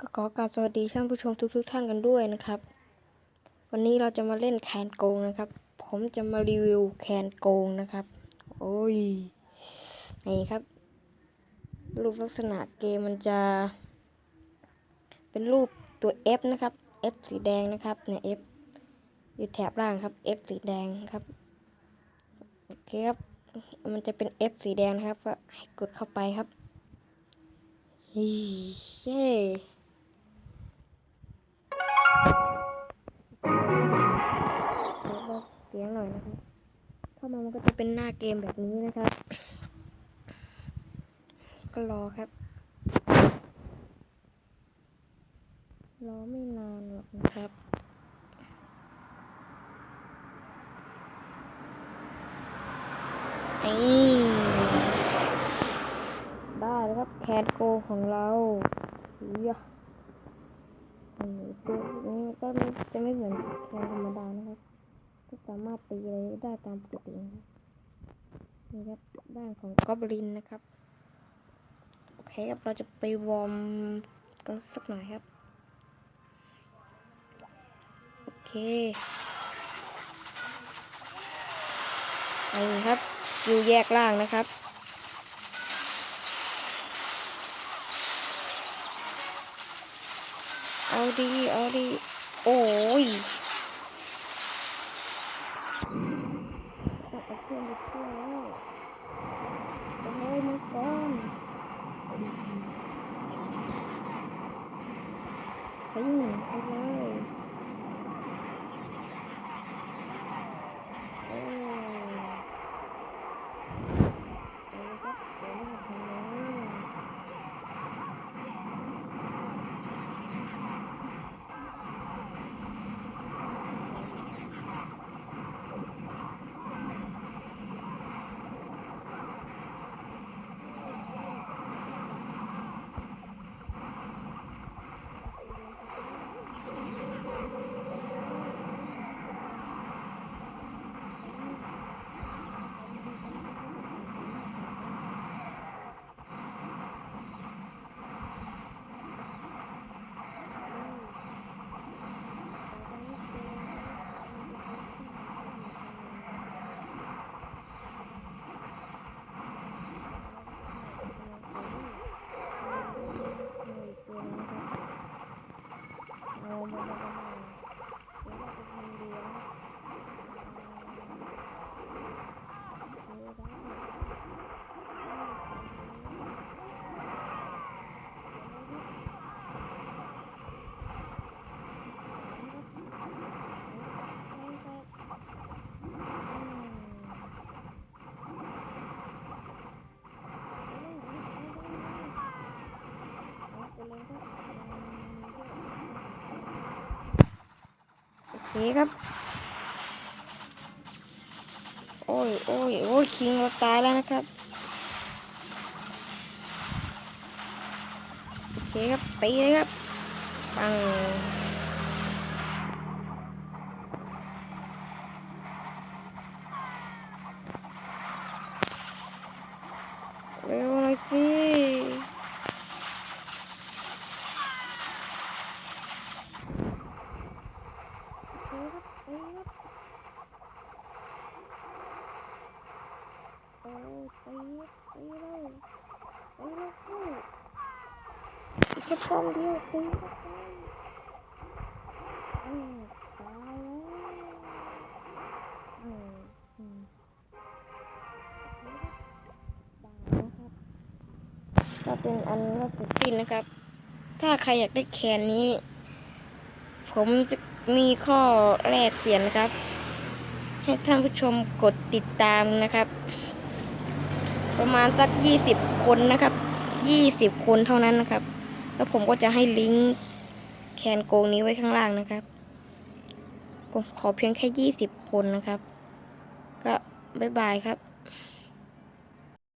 ก็ขอกราบสวัสดีท่านผู้ชมทุกๆทท่านกันด้วยนะครับ วันนี้เราจะมาเล่นแคนโกงนะครับ ผมจะมารีวิวแคนโกงนะครับ โอ้ยนี่ครับ รูปลักษณะเกมมันจะ เป็นรูปตัว F นะครับ F สีแดงนะครับเนี่ย F อยู่แถบล่างครับ F สีแดงครับโอเคครับมันจะเป็น F สีแดงนะครับ ก็ให้กดเข้าไปครับ เย้ เดี๋ยวเราเสียงหน่อยนะครับเข้ามามันก็จะเป็นหน้าเกมแบบนี้นะครับ ก็รอครับ รอไม่นานหรอกนะครับนี่ได้แล้วครับแคทโกของเราเยอะนี่ตัว ก็ไม่จะไม่เหมือนแคนธรรมดานะครับ ก็สามารถตีอะไรได้ตามปกตินะครับนี่ครับด้านของกอบลินนะครับ โอเคครับเราจะไปวอร์มกันสักหน่อยครับ โอเคนี่ครับสกิลแยกล่างนะครับเอาดีเอาดี โอ้ยเอาเครื่องไปเที่ยวแล้วไปเลยมังกรไปยิงไปเลยโอ้ไปเลยครับเดี๋ยวนี้ทำเลย เอามาแล้วก็มาเดี๋ยวเราจะทำเลี้ยงเลี้ยงได้โอ เคครับ โอ้ยโอ้ยโอ้ยคิงเราตายแล้วนะครับ โอเคครับตีเลยครับปัง เร็วหน่อยสิโอเคครับตีครับโอ้ย ตีตีเลยตีเลยพี่จะป้องเดียวตีก็ไปอืมตายแล้วอืมอืมก็เป็นอันว่าเสร็จสิ้นนะครับ ถ้าใครอยากได้แคนนี้ ผมจะมีข้อแรกเปลี่ยนนะครับ ให้ท่านผู้ชมกดติดตามนะครับ ประมาณสักยี่สิบคนนะครับยี่สิบคนเท่านั้นนะครับ แล้วผมก็จะให้ลิงก์แคนโกงนี้ไว้ข้างล่างนะครับผมขอเพียงแค่ยี่สิบคนนะครับ ก็บ๊ายบายครับ